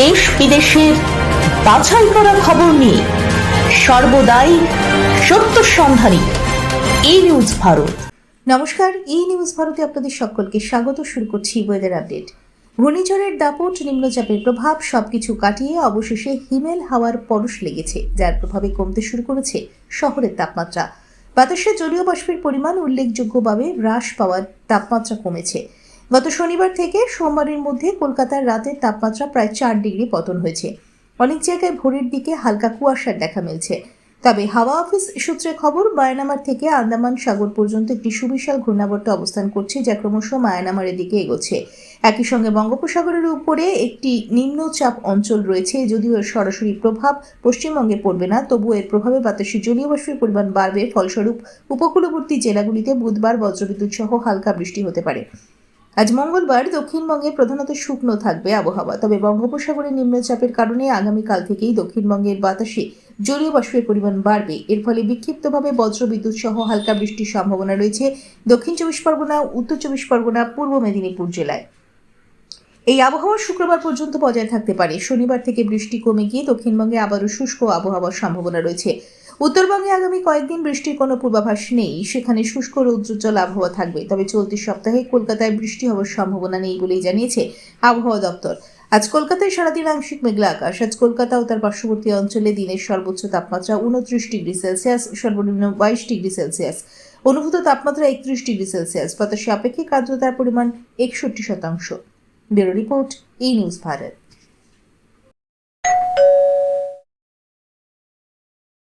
দেশ বিদেশের বাছাই করা খবর নিয়ে সর্বদাই সত্য সন্ধানী এই নিউজ ভারত। নমস্কার ই নিউজ ভারতে আপনাদের সকলকে স্বাগত, শুরু করছি ওয়েদার আপডেট ঘূর্ণিঝড়ের দাপট, নিম্নচাপের প্রভাব, সবকিছু কাটিয়ে অবশেষে হিমেল হাওয়ার পরশ লেগেছে, যার প্রভাবে কমতে শুরু করেছে শহরের তাপমাত্রা। বাতাসে জলীয় বাষ্পের পরিমাণ উল্লেখযোগ্যভাবে হ্রাস পাওয়ার তাপমাত্রা কমেছে। গত শনিবার থেকে সোমবারের মধ্যে কলকাতার রাতের তাপমাত্রা প্রায় চার ডিগ্রি পতন হয়েছে। অনেক জায়গায় ভোরের দিকে হালকা কুয়াশার দেখা মিলছে। তবে হাওয়া অফিস সূত্রে খবর, মায়ানামার থেকে আন্দামান সাগর পর্যন্ত একটি সুবিশাল ঘূর্ণাবর্ত অবস্থান করছে, যা ক্রমশ মায়ানামারের দিকে এগোচ্ছে। একই সঙ্গে বঙ্গোপসাগরের উপরে একটি নিম্নচাপ অঞ্চল রয়েছে, যদিও এর সরাসরি প্রভাব পশ্চিমবঙ্গে পড়বে না। তবু এর প্রভাবে বাতাসে জলীয় বাষ্পের পরিমাণ বাড়বে। ফলস্বরূপ, উপকূলবর্তী জেলাগুলিতে বুধবার বজ্রবিদ্যুৎ সহ হালকা বৃষ্টি হতে পারে। আজ মঙ্গলবার দক্ষিণবঙ্গে প্রধানত শুকনো থাকবে আবহাওয়া, তবে বঙ্গোপসাগরে নিম্নচাপের কারণে আগামীকাল থেকেই দক্ষিণবঙ্গের বাতাসে জলীয় বাষ্পের পরিমাণ বাড়বে। এর ফলে বিক্ষিপ্তভাবে বজ্রবিদ্যুৎ সহ হালকা বৃষ্টির সম্ভাবনা রয়েছে দক্ষিণ চব্বিশ পরগনা, উত্তর চব্বিশ পরগনা, পূর্ব মেদিনীপুর জেলায়। এই আবহাওয়া শুক্রবার পর্যন্ত বজায় থাকতে পারে। শনিবার থেকে বৃষ্টি কমে গিয়ে দক্ষিণবঙ্গে আবারও শুষ্ক আবহাওয়ার সম্ভাবনা রয়েছে। উত্তরবঙ্গে আগামী কয়েকদিন বৃষ্টির কোনো পূর্বাভাস নেই। সেখানে শুষ্ক রৌদ্রোজ্জ্বল আবহাওয়া থাকবে, তবে চলতি সপ্তাহে কলকাতায় বৃষ্টি হওয়ার সম্ভাবনা নেই বলেই জানিয়েছে আবহাওয়া দপ্তর। আজ কলকাতায় সারাদিন আংশিক মেঘলা আকাশ, আজ কলকাতা ও তার পার্শ্ববর্তী অঞ্চলে দিনের সর্বোচ্চ তাপমাত্রা উনত্রিশ ডিগ্রি সেলসিয়াস, সর্বনিম্ন বাইশ ডিগ্রি সেলসিয়াস। অনুভূত তাপমাত্রা একত্রিশ ডিগ্রি সেলসিয়াস, বাতাসে আপেক্ষিক আর্দ্রতার পরিমাণ একষট্টি শতাংশ। ব্যুরো রিপোর্ট, এই নিউজ ভারত।